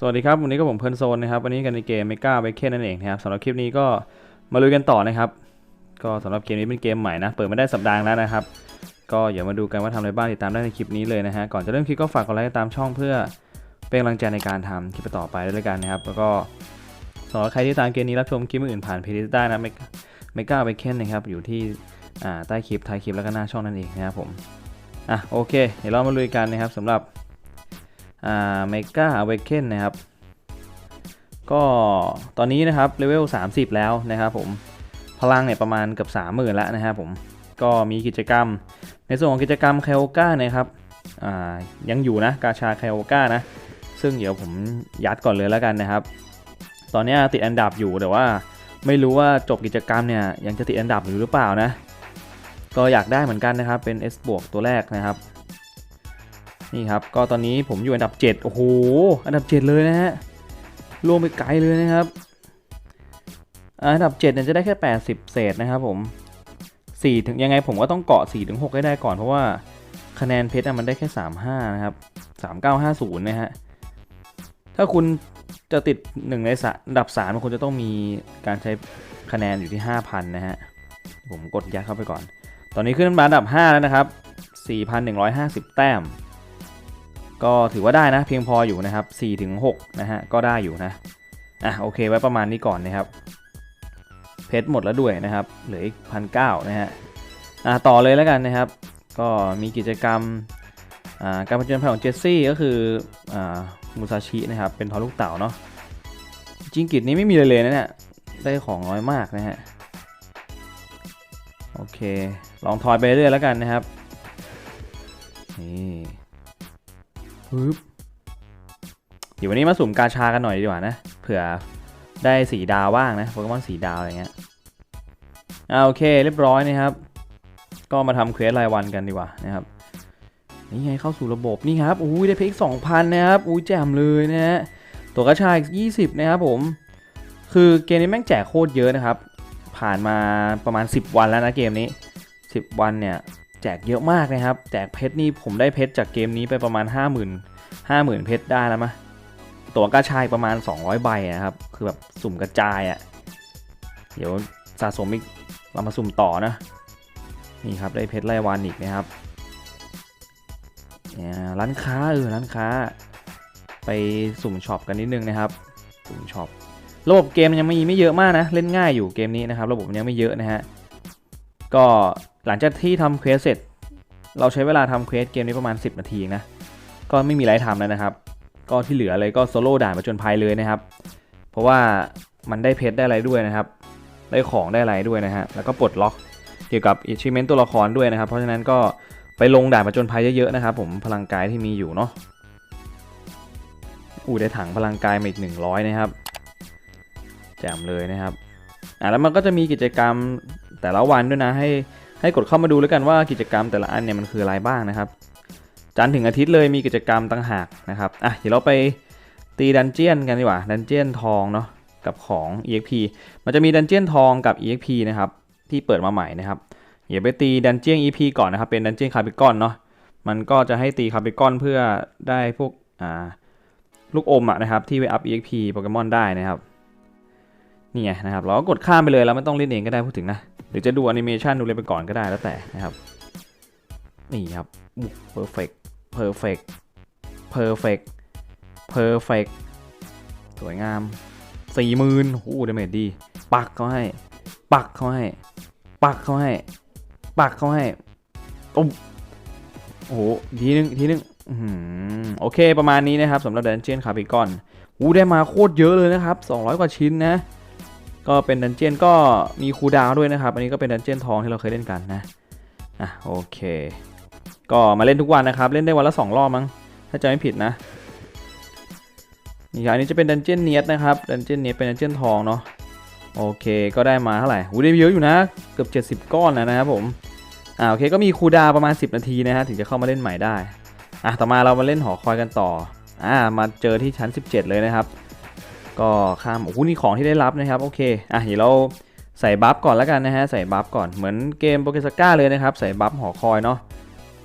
สวัสดีครับ วันนี้ก็ผมเพลินโซนนะครับ วันนี้กันในเกมเมกาเวเคนนั่นเองนะครับสำหรับคลิปนี้ก็มาลุยกันต่อนะครับ ก็สำหรับเกมนี้เป็นเกมใหม่นะ เปิดมาได้สัปดาห์แล้วนะครับ ก็อย่ามาดูกันว่าทำอะไรบ้างติดตามได้ในคลิปนี้เลยนะฮะ ก่อนจะเริ่มคลิปก็ฝากกดไลค์ตามช่องเพื่อเป็นกำลังใจในการทำคลิปต่อไปด้วยกันนะครับ แล้วก็สำหรับใครที่ตามเกมนี้รับชมคลิปอื่นผ่านเพจได้นะเมกาเวเคนนะครับ อยู่ที่ใต้คลิปท้ายคลิปแล้วก็หน้าช่องนั่นเองนะครับผม อะโอเค เดี๋ยวเรามาลุยกันนะครับสำหรับ เมกาเวกเคนนะครับ ก็ตอนนี้นะครับเลเวล 30 แล้วนะครับผม พลังเนี่ยประมาณเกือบ30,000แล้วนะครับผม ก็มีกิจกรรม ในส่วนของกิจกรรมไคโอก้านะครับอ่ายังอยู่นะกาชาไคโอก้านะ ซึ่งเดี๋ยวผมยัดก่อนเลยแล้วกันนะครับ ตอนนี้ติดอันดับอยู่แต่ว่าไม่รู้ว่าจบกิจกรรมเนี่ยยังจะติดอันดับอยู่หรือเปล่านะ ก็อยากได้เหมือนกันนะครับเป็น S บวกตัวแรกนะครับ นี่ครับ ก็ตอนนี้ผมอยู่อันดับ 7 โอ้โห อันดับ 7 เลยนะฮะล่วงไปไกลเลยนะครับ อันดับ 7 เนี่ยจะได้แค่ 80 เศษนะครับผม4ถึงยังไงผมก็ต้องเกาะ4ถึง6ให้ได้ก่อนเพราะว่าคะแนนเพชรมันได้แค่ 35 นะครับ 3950 นะฮะ ถ้าคุณจะติด 1 ในสะอันดับ3คุณจะต้องมีการใช้คะแนนอยู่ที่ 5,000 นะฮะ ผมกดยัดเข้าไปก่อน ตอนนี้ขึ้นมาอันดับ 5 แล้วนะครับ 4,150 แต้ม ก็ถือว่าได้นะ เพียงพออยู่นะครับ4ถึง6นะฮะก็ได้อยู่นะอะโอเคไว้ประมาณนี้ก่อนนะครับ เพชรหมดแล้วด้วยนะครับเหลืออีกพันเนะฮะอะต่อเลยแล้วกันนะครับ ก็มีกิจกรรมอ่าการผจญภัยของเจสซี่ก็คืออ่ามูซาชินะครับเป็นทอลูกเต่าเนาะจริงกิจนี้ไม่มีเลยเลยนะเนี่ยได้ของน้อยมากนะฮะโอเค ลองทอยไปเรื่อยแล้วกันนะครับนี่ ปึ๊บเดี๋ยววันนี้มาสุ่มกาชากันหน่อยดีกว่านะ เผื่อได้สีดาวว่างนะโปเกมอนสีดาวอะไรเงี้ยอ่าโอเคเรียบร้อยนะครับ ก็มาทำเควสรายวันกันดีกว่านะครับ นี่ไงเข้าสู่ระบบนี่ครับอุ้ยได้เพกสองพันนะครับอุ้ยแจ่มเลยนะฮะตัวกระชายยี่สิบนะครับผม คือเกมนี้แม่งแจกโคตรเยอะนะครับ ผ่านมาประมาณ 10 วันแล้วนะเกมนี้ 10 วันเนี่ย แจกเยอะมากนะครับ แจกเพชรนี่ผมได้เพชรจากเกมนี้ไปประมาณ 50,000 50,000 เพชรได้แล้วมะตัวกระชายประมาณ 200 ใบนะครับ คือแบบสุ่มกระจายอะ่ะ เดี๋ยวสะสมอีกเรามาสุ่มต่อนะ นี่ครับได้เพชรไล่วันอีกนะครับเนี่ยร้านค้าเออร้านค้า ไปสุ่มช็อปกันนิดนึงนะครับ สุ่มช็อป ระบบเกมยังไม่ไม่เยอะมากนะ เล่นง่ายอยู่เกมนี้นะครับ ระบบยังไม่เยอะนะฮะ ก็หลังจากที่ทำเควสเสร็จ เราใช้เวลาทำเควสเกมนี้ประมาณ 10 นาทีนะ ก็ไม่มีอะไรทำแล้วนะครับ ก็ที่เหลือเลยก็โซโล่ด่านมาจนภัยเลยนะครับ เพราะว่ามันได้เพชรได้อะไรด้วยนะครับ ได้ของได้อะไรด้วยนะฮะ แล้วก็ปลดล็อกเกี่ยวกับ achievement ตัวละครด้วยนะครับ เพราะฉะนั้นก็ไปลงด่านมาจนภัยเยอะๆนะครับ ผมพลังกายที่มีอยู่เนาะ อู้ได้ถังพลังกายมาอีก 100 นะครับแจ่มเลยนะครับอะแล้วมันก็จะมีกิจกรรม แต่ละวันด้วยนะให้ให้กดเข้ามาดูแล้วกันว่ากิจกรรมแต่ละอันเนี่ยมันคืออะไรบ้างนะครับ จันถึงอาทิตย์เลยมีกิจกรรมต่างหากนะครับอะเดี๋ยวเราไปตีดันเจียนกันดีกว่าดันเจียนทองเนาะกับของ EXP มันจะมีดันเจียนทองกับ EXP นะครับที่เปิดมาใหม่นะครับเดี๋ยวไปตีดันเจียน EP ก่อนนะครับเป็นดันเจียนคาร์บิกอนเนาะมันก็จะให้ตีคาร์บิกอนเพื่อได้พวกอ่าลูกอมอะนะครับที่ไปอัพ EXP โปเกมอนได้นะครับนี่ไงนะครับเราก็กดข้ามไปเลยเราไม่ต้องเล่นเองก็ได้พูดถึงนะ หรือจะดูแอนิเมชันดูเลยไปก่อนก็ได้แล้วแต่นะครับ นี่ครับเพอร์เฟกเพอร์เฟกเพอร์เฟกเพอร์เฟกสวยงามสี่หมื่นโอ้โหดาเมจดี ปักเขาให้ ปักเขาให้ ปักเขาให้ ปักเขาให้ตุ้มโอ้โห ทีนึง ทีนึงอโอเค ประมาณนี้นะครับสำหรับดันเจียนคาร์บิกอนอู้ได้มาโคตรเยอะเลยนะครับ 200 กว่าชิ้นนะ ก็เป็นดันเจียนก็มีคูดาวด้วยนะครับ อันนี้ก็เป็นดันเจียนทองที่เราเคยเล่นกันนะอะโอเค ก็มาเล่นทุกวันนะครับ เล่นได้วันละ 2 รอบมั้ง ถ้าจะไม่ผิดนะนี่อันนี้จะเป็นดันเจียนเนียสนะครับ ดันเจียนเนียสเป็นดันเจียนทองเนาะ โอเค ก็ได้มาเท่าไหร่หูได้เยอะอยู่นะ เกือบ 70 ก้อนนะนะครับผม อ่าโอเค ก็มีคูดาวประมาณ 10 นาทีนะฮะ ถึงจะเข้ามาเล่นใหม่ได้ อะต่อมาเรามาเล่นหอคอยกันต่อ อ่า มาเจอที่ชั้น 17 เลยนะครับ ก็ข้ามโอ้โหนี่ของที่ได้รับนะครับโอเคอะเดี๋ยวเราใส่บัฟก่อนแล้วกันนะฮะใส่บัฟก่อนเหมือนเกมโปเกสก้าเลยนะครับ ใส่บัฟหอคอยเนาะ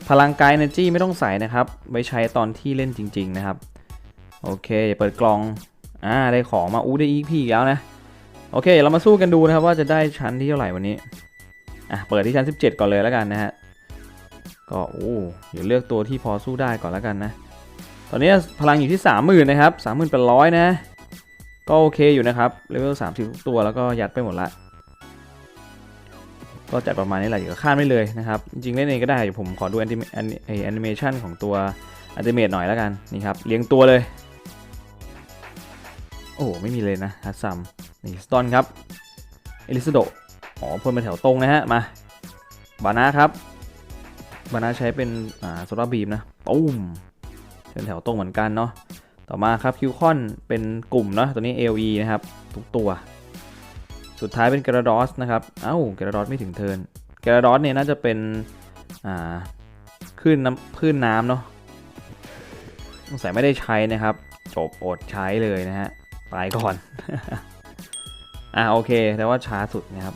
พลังกายเนจี้ไม่ต้องใส่นะครับไว้ใช้ตอนที่เล่นจริง ๆนะครับ โอเคเปิดกล่องอ่าได้ของมาอู้ได้อีกพีอีกแล้วนะ โอเค เรามาสู้กันดูนะครับว่าจะได้ชั้นที่เท่าไหร่วันนี้อะเปิดที่ชั้น 17 ก่อนเลยแล้วกันนะฮะก็โอ้เดี๋ยวเลือกตัวที่พอสู้ได้ก่อนแล้วกันนะ ตอนนี้พลังอยู่ที่ 30,000นะครับ30,000เป็นร้อยนะ ก็โอเคอยู่นะครับเลเวล30ทุกตัวแล้วก็ยัดไปหมดละก็จัดประมาณนี้แหละอย่าข้ามไม่เลยนะครับ จริงๆเล่นเองก็ได้ผมขอดูแอนิเมแอนิเมชันของตัวอัลติเมทหน่อยแล้วกันนี่ครับเลี้ยงตัวเลย โอ้ไม่มีเลยนะฮัตซัมนี่สตอนครับเอลิสโดอ๋อพ่นมาแถวตรงนะฮะมาบานาครับบานาใช้เป็นอ่าโซลาบีมนะตุ้มเป็นแถวตรงเหมือนกันเนาะ ต่อมาครับคิวคอนเป็นกลุ่มเนาะตัวนี้ LE นะครับ ทุกตัว สุดท้ายเป็นกระดอสนะครับ เอ้ากระดอสไม่ถึงเทินกระดอสเนี่ยน่าจะเป็นอ่าคลื่นน้ำคลื่นน้ำเนาะสงสัยไม่ได้ใช้นะครับ จบอดใช้เลยนะฮะตายก่อน อ่าโอเคแต่ว่าช้าสุดนะครับ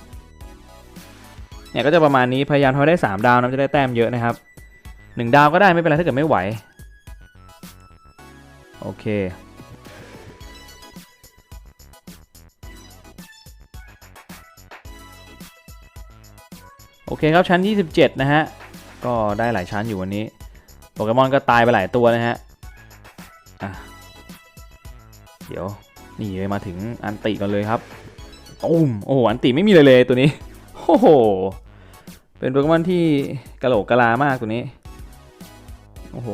เนี่ยก็จะประมาณนี้พยายามทำให้ได้ 3 ดาวนะจะได้แต้มเยอะนะครับ 1 ดาวก็ได้ไม่เป็นไรถ้าเกิดไม่ไหว โอเค โอเคครับชั้น 27 นะฮะ ก็ได้หลายชั้นอยู่วันนี้ โปเกมอนก็ตายไปหลายตัวนะฮะอะเดี๋ยว นี่เลยมาถึงอันติกันเลยครับตุ้มโอ้โห อันติไม่มีเลยเลยตัวนี้โอ้โห เป็นโปเกมอนที่กระโหลกกะลามากตัวนี้ โอ้โห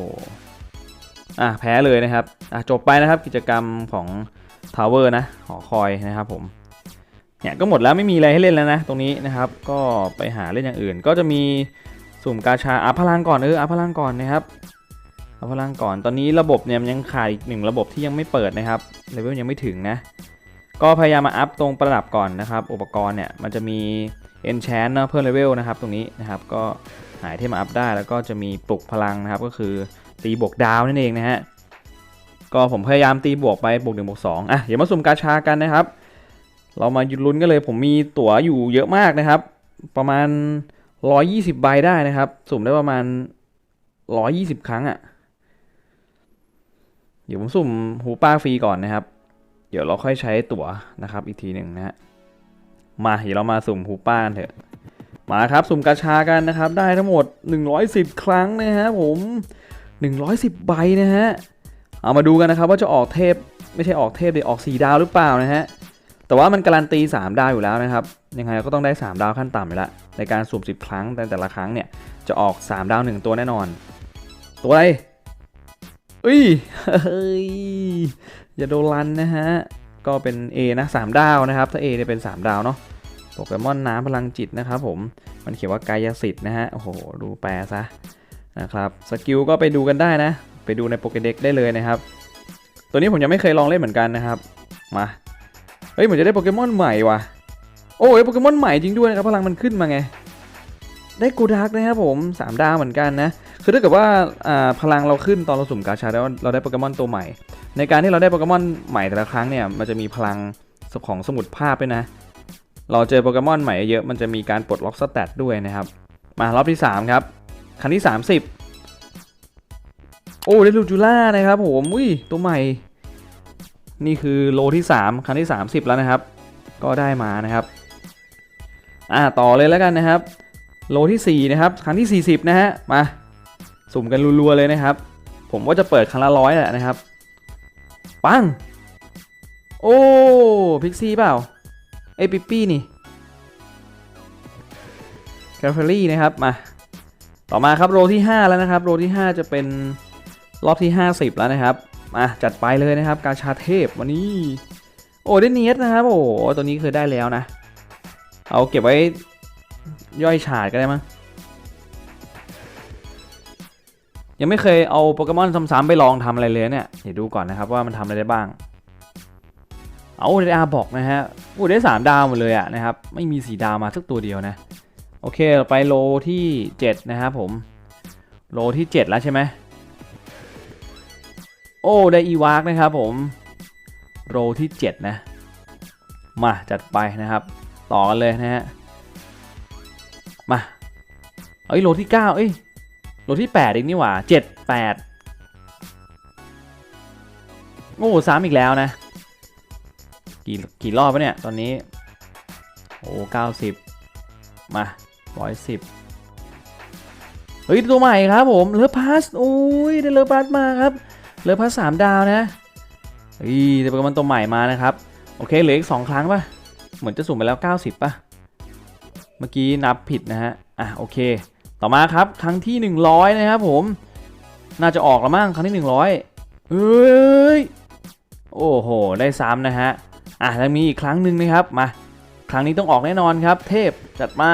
อะแพ้เลยนะครับอะจบไปนะครับกิจกรรมของทาวเวอร์นะหอคอยนะครับผมเนี่ยก็หมดแล้วไม่มีอะไรให้เล่นแล้วนะ ตรงนี้นะครับ ก็ไปหาเล่นอย่างอื่น ก็จะมีสุ่มกาชาอัพพลังก่อนเอออัพพลังก่อนนะครับอัพพลังก่อนตอนนี้ระบบเนี่ยยังขาดอีกหนึ่งระบบที่ยังไม่เปิดนะครับเลเวลยังไม่ถึงนะ ก็พยายามมาอัพตรงประดับก่อนนะครับ อุปกรณ์เนี่ยมันจะมี enchant เนอะเพิ่มเลเวลนะครับ ตรงนี้นะครับ ก็หายที่มาอัพได้แล้วก็จะมีปลุกพลังนะครับก็คือ ตีบวกดาวนั่นเองนะฮะก็ผมพยายามตีบวกไปบวกหนึ่งบวกสองอะเดี๋ยวมาสุ่มกาชากันนะครับ เรามาหยุดลุ้นกันเลย ผมมีตั๋วอยู่เยอะมากนะครับ ประมาณ 120ใบได้นะครับ สุ่มได้ประมาณ 120 ครั้งอะ่ะเดี๋ยวผมสุ่มหูป้าฟรีก่อนนะครับ เดี๋ยวเราค่อยใช้ตั๋วนะครับ อีกทีหนึ่งนะฮะมาเดี๋ยวเรามาสุ่มหูป้ากันเถอะมาครับสุ่มกาชากันนะครับ ได้ทั้งหมด 110 ครั้งนะฮะผม 110 ใบนะฮะ เอามาดูกันนะครับว่าจะออกเทพไม่ใช่ออกเทพเดี๋ยวออก 4 ดาวหรือเปล่านะฮะ แต่ว่ามันการันตี 3 ดาวอยู่แล้วนะครับ ยังไงก็ต้องได้ 3 ดาวขั้นต่ำอยู่แล้วในการสุ่ม10 ครั้งแต่แต่ละครั้งเนี่ยจะออก 3 ดาว 1 ตัวแน่นอน ตัวอะไรเอ้ยเฮ้ยอย่าโดนลันนะฮะ ก็เป็น A นะ 3 ดาวนะครับ ถ้า A เนี่ยเป็น 3 ดาวเนาะโปเกมอนน้ำพลังจิตนะครับผม มันเขียนว่ากายสิทธิ์นะฮะ โอ้โห ดูแปลซะ นะครับสกิลก็ไปดูกันได้นะ ไปดูในโปเกเด็กได้เลยนะครับ ตัวนี้ผมยังไม่เคยลองเล่นเหมือนกันนะครับ มา เฮ้ยเหมือนจะได้โปเกมอนใหม่ว่ะ โอ้ยโปเกมอนใหม่จริงด้วยนะครับพลังมันขึ้นมาไง ได้กูดักนะครับผม 3 ดาวเหมือนกันนะ คือถ้าเกิดว่าอ่าพลังเราขึ้นตอนเราสุ่มกาชาแล้วเราได้โปเกมอนตัวใหม่ ในการที่เราได้โปเกมอนใหม่แต่ละครั้งเนี่ยมันจะมีพลังของสมุดภาพด้วยนะ เราเจอโปเกมอนใหม่เยอะมันจะมีการปลดล็อกสแตทด้วยนะครับ มารอบที่ 3 ครับ ครั้งที่ 30 โอ้ได้ลูจูล่านะครับผมอุ้ยตัวใหม่ นี่คือโลที่ 3ครั้งที่ 30 แล้วนะครับ ก็ได้มานะครับอ่าต่อเลยแล้วกันนะครับ โลที่ 4 นะครับครั้งที่ 40 นะฮะมาสุ่มกันรัวๆเลยนะครับ ผมว่าจะเปิดครั้งละร้อยแหละนะครับ ปัง โอ้พิกซี่เปล่าเอยปิปปี้นี่แคลเฟอรี่นะครับมา ต่อมาครับโลที่ 5 แล้วนะครับโลที่ 5 จะเป็นรอบที่ 50 แล้วนะครับมาจัดไปเลยนะครับ กาชาเทพวันนี้ โอ้ได้เนียสนะครับ โอ้ตัวนี้เคยได้แล้วนะ เอาเก็บไว้ย่อยฉาดก็ได้มั้งยังไม่เคยเอาโปเกมอนซ้ำๆไปลองทำอะไรเลยเนี่ยเดี๋ยวดูก่อนนะครับว่ามันทำอะไรได้บ้าง เอาได้อาบอกนะฮะโอ้ได้ 3 ดาวหมดเลยอะนะครับ ไม่มี4ดาวมาสักตัวเดียวนะ โอเคเราไปโลที่ 7 นะครับผม โลที่ 7 แล้วใช่ไหมโอ้ได้อีวากนะครับผมโรที่ 7 นะ มาจัดไปนะครับ ต่อกันเลยนะฮะ มาเอ้ยโลที่ 9 เอ้ยโลที่ 8 อีกนี่หว่า 7 8 โอ้ซ้ำอีกแล้วนะ กี่กี่รอบวะเนี่ย ตอนนี้ โอ้เก้าสิบมา ร้อยสิบเฮ้ยตัวใหม่ครับผมเลอพาสโอ้ยได้เลอพาสมาครับเลอพาสสามดาวนะเฮ้ยได้โปเกมอนตัวใหม่มานะครับ โอเคเหลืออีกสองครั้งป่ะ เหมือนจะสุ่มไปแล้ว 90ป่ะ เมื่อกี้นับผิดนะฮะ อะโอเค ต่อมาครับครั้งที่ 100 นะครับผม น่าจะออกแล้วมั้งครั้งที่ 100 เอ้ย โอ้โห ได้ซ้ำนะฮะ อะแล้วมีอีกครั้งหนึ่งนะครับ มา ครั้งนี้ต้องออกแน่นอนครับ เทพจัดมา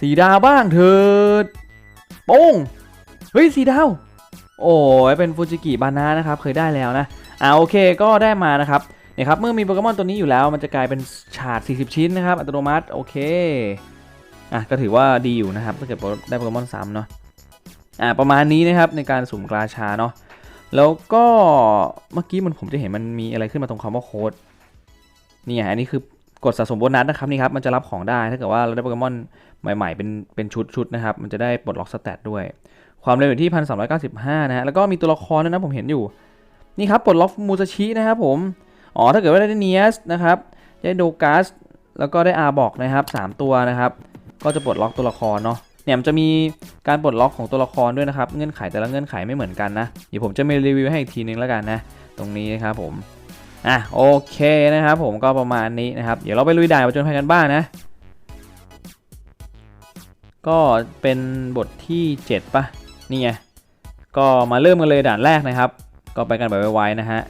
สีดาวบ้างเถิดโป้งเฮ้ยสีดาว โอ้ยเป็นฟูจิกิบานานะครับ เคยได้แล้วนะอ่าโอเคก็ได้มานะครับเนี่ยครับเมื่อมีโปเกมอนตัวนี้อยู่แล้ว มันจะกลายเป็นฉาด 40 ชิ้นนะครับ อัตโนมัติโอเคอะก็ถือว่าดีอยู่นะครับถ้าเกิดได้โปเกมอนซ้ำเนาะอ่าประมาณนี้นะครับในการสุ่มกราชาเนาะแล้วก็เมื่อกี้มันผมจะเห็นมันมีอะไรขึ้นมาตรงคำว่าโค้ดนี่ไงอันนี้คือ กดสะสมโบนัสนะครับนี่ครับมันจะรับของได้ถ้าเกิดว่าเราได้โปเกมอนใหม่ๆเป็นเป็นชุดชุดๆนะครับ มันจะได้ปลดล็อกสเตตด้วย ความเร็วอยู่ที่ 1395 นะฮะแล้วก็มีตัวละครด้วยนะผมเห็นอยู่ นี่ครับปลดล็อกมูซาชินะครับผมอ๋อถ้าเกิดว่าได้เนียสนะครับได้โดกัสแล้วก็ได้อาบอกนะครับ 3 ตัวนะครับ ก็จะปลดล็อกตัวละครเนาะเนี่ยมันจะมีการปลดล็อกของตัวละครด้วยนะครับ เงื่อนไขแต่ละเงื่อนไขไม่เหมือนกันนะ เดี๋ยวผมจะมีรีวิวให้อีกทีนึงแล้วกันนะ ตรงนี้นะครับผม อะโอเคนะครับผมก็ประมาณนี้นะครับ เดี๋ยวเราไปลุยด่านประจนภัยกันบ้างนะ ก็เป็นบทที่ 7ปะนี่ไงก็มาเริ่มกันเลยด่านแรกนะครับ ก็ไปกันแบบไวๆนะฮะ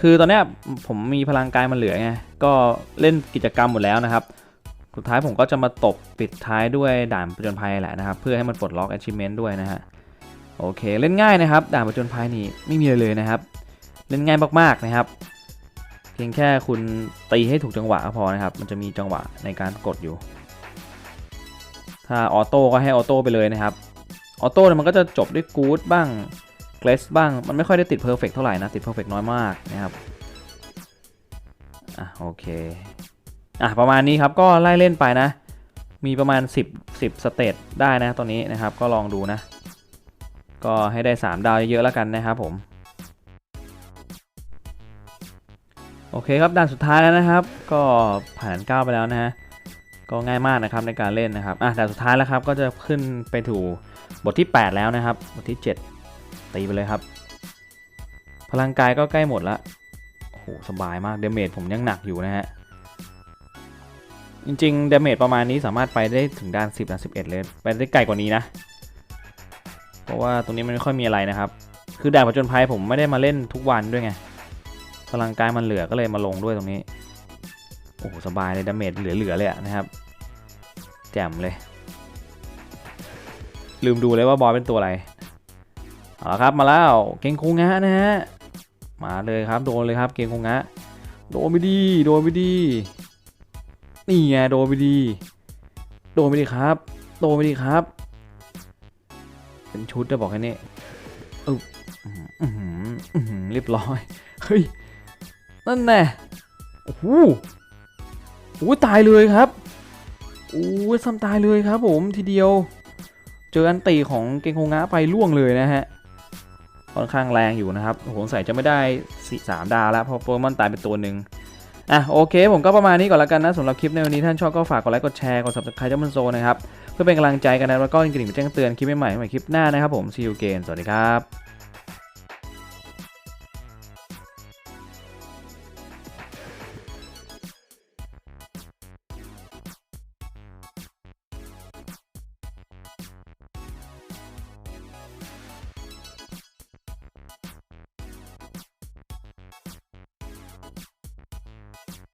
คือตอนนี้ผมมีพลังกายมันเหลือไงก็เล่นกิจกรรมหมดแล้วนะครับ สุดท้ายผมก็จะมาตบปิดท้ายด้วยด่านประจนภัยแหละนะครับ เพื่อให้มันปลดล็อก achievement ด้วยนะฮะโอเคเล่นง่ายนะครับ ด่านประจนภัยนี่ไม่มีเลยนะครับ เล่นง่ายมากๆนะครับ เพียงแค่คุณตีให้ถูกจังหวะก็พอนะครับ มันจะมีจังหวะในการกดอยู่ ถ้าออโต้ก็ให้ออโต้ไปเลยนะครับ ออโต้เนี่ยมันก็จะจบด้วยกู๊ดบ้างเกรสบ้าง มันไม่ค่อยได้ติดเพอร์เฟกเท่าไหร่นะ ติดเพอร์เฟกน้อยมากนะครับอะโอเคอะประมาณนี้ครับก็ไล่เล่นไปนะ มีประมาณ 10 10สเตตได้นะตอนนี้นะครับก็ลองดูนะ ก็ให้ได้ 3 ดาวเยอะๆแล้วกันนะครับผม โอเคครับด่านสุดท้ายแล้วนะครับ ก็ผ่านก้าวไปแล้วนะฮะก็ง่ายมากนะครับในการเล่นนะครับอะด่านสุดท้ายแล้วครับก็จะขึ้นไปถูบทที่ 8 แล้วนะครับ บทที่ 7 ตีไปเลยครับ พลังกายก็ใกล้หมดละโอ้โหสบายมากเดเมจผมยังหนักอยู่นะฮะจริงๆเดเมจประมาณนี้สามารถไปได้ถึงด้าน 10ด้าน11 เลย ไปได้ไกลกว่านี้นะ เพราะว่าตรงนี้มันไม่ค่อยมีอะไรนะครับ คือด่านผจญภัยผมไม่ได้มาเล่นทุกวันด้วยไง พลังกายมันเหลือก็เลยมาลงด้วยตรงนี้ โอ้โหสบายเลยดาเมจเหลือๆเลยนะครับ แจ่มเลย ลืมดูเลยว่าบอสเป็นตัวอะไร เอาละครับมาแล้วเกงคุงะนะฮะ มาเลยครับโดนเลยครับเกงคุงะโดนไปดี โดนไปดี นี่ไงโดนไปดี โดนไปดีครับ โดนไปดีครับ เป็นชุดจะบอกแค่นี้เอออื้อหือหือเรียบร้อย เฮ้ย นั่นแน่โอ้โหโอ้โหตายเลยครับโอ้ยซ้ำตายเลยครับผมทีเดียว เจออันตีของเกงโคงะไปล่วงเลยนะฮะค่อนข้างแรงอยู่นะครับโหสงสัยจะไม่ได้สามดาวแล้วเพราะโปเกมอนตายไปตัวหนึ่งอะโอเค ผมก็ประมาณนี้ก่อนแล้วกันนะสำหรับคลิปในวันนี้ท่านชอบก็ฝากกดไลค์กดแชร์กด subscribe เจ้ามันโซนะครับ เพื่อเป็นกำลังใจกันนะแล้วก็กระดิ่งแจ้งเตือนคลิปใหม่ๆใหม่คลิปหน้านะครับผม see you again สวัสดีครับ